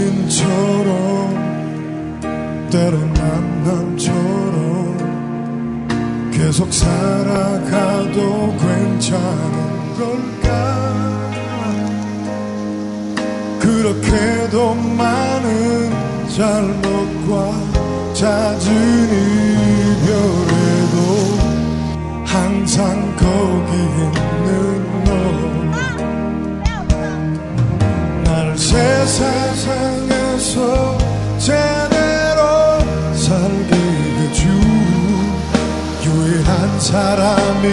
연인처럼 때론 남남처럼 계속 살아가도 괜찮은 걸까? 그렇게도 많은 잘못과 잦은 이별에도 항상 거기 있 세상에서 제대로 살게 해준 유일한 사람이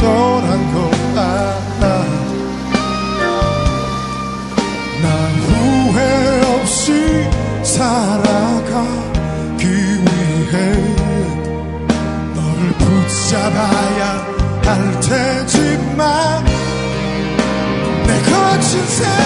너란 걸 알아. 난 후회 없이 살아가기 위해 너를 붙잡아야 할 테지만 내 거친 생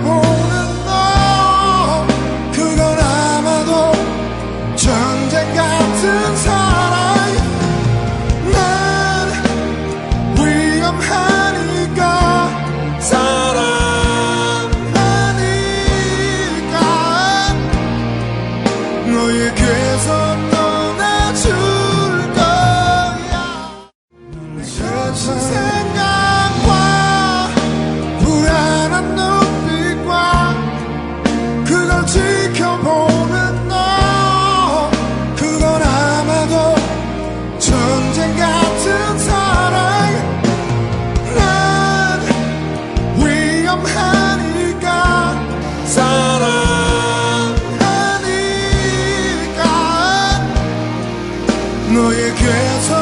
너 그건 아마도 전쟁 같은 사랑. 난 위험하니까 사랑하니까. 너에게서 너에게서